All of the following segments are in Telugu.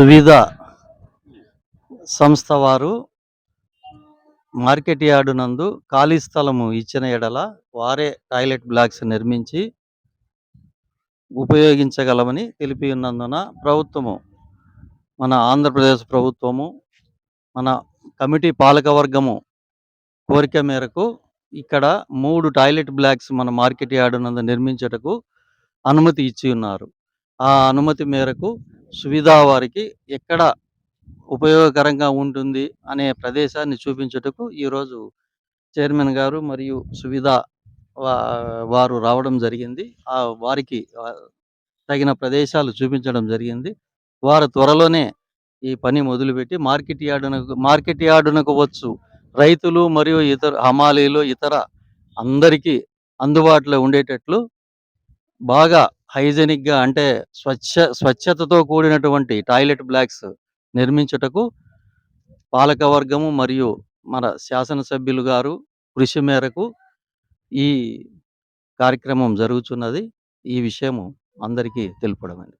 సువిధ సంస్థ వారు మార్కెట్ యార్డు నందు ఖాళీ స్థలము ఇచ్చిన ఎడల వారే టాయిలెట్ బ్లాక్స్ నిర్మించి ఉపయోగించగలమని తెలిపి ఉన్నందున ప్రభుత్వము మన ఆంధ్రప్రదేశ్ ప్రభుత్వము మన కమిటీ పాలకవర్గము కోరిక మేరకు ఇక్కడ మూడు టాయిలెట్ బ్లాక్స్ మన మార్కెట్ యార్డు నందు నిర్మించుటకు అనుమతి ఇచ్చి ఉన్నారు ఆ అనుమతి మేరకు సువిధా వారికి ఎక్కడ ఉపయోగకరంగా ఉంటుంది అనే ప్రదేశాన్ని చూపించుటకు ఈరోజు చైర్మన్ గారు మరియు సువిధ వారు రావడం జరిగింది. ఆ వారికి తగిన ప్రదేశాలు చూపించడం జరిగింది. వారు త్వరలోనే ఈ పని మొదలుపెట్టి మార్కెట్ యార్డునకు మార్కెట్ యార్డునకు వచ్చు రైతులు మరియు ఇతర హమాలీలు ఇతర అందరికీ అందుబాటులో ఉండేటట్లు బాగా హైజెనిక్గా అంటే స్వచ్ఛ స్వచ్ఛతతో కూడినటువంటి టాయిలెట్ బ్లాక్స్ నిర్మించుటకు పాలకవర్గము మరియు మన శాసనసభ్యులు గారు కృషి మేరకు ఈ కార్యక్రమం జరుగుతున్నది ఈ విషయము అందరికీ తెలుపడమైనది.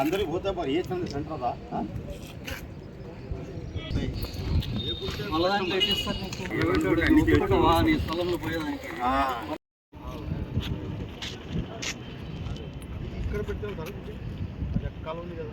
అందరికి పోతే ఏ సంది సెంటర్ దా ఇక్కడ పెట్టాం కదా అది ఎక్కాలి ఉంది కదా.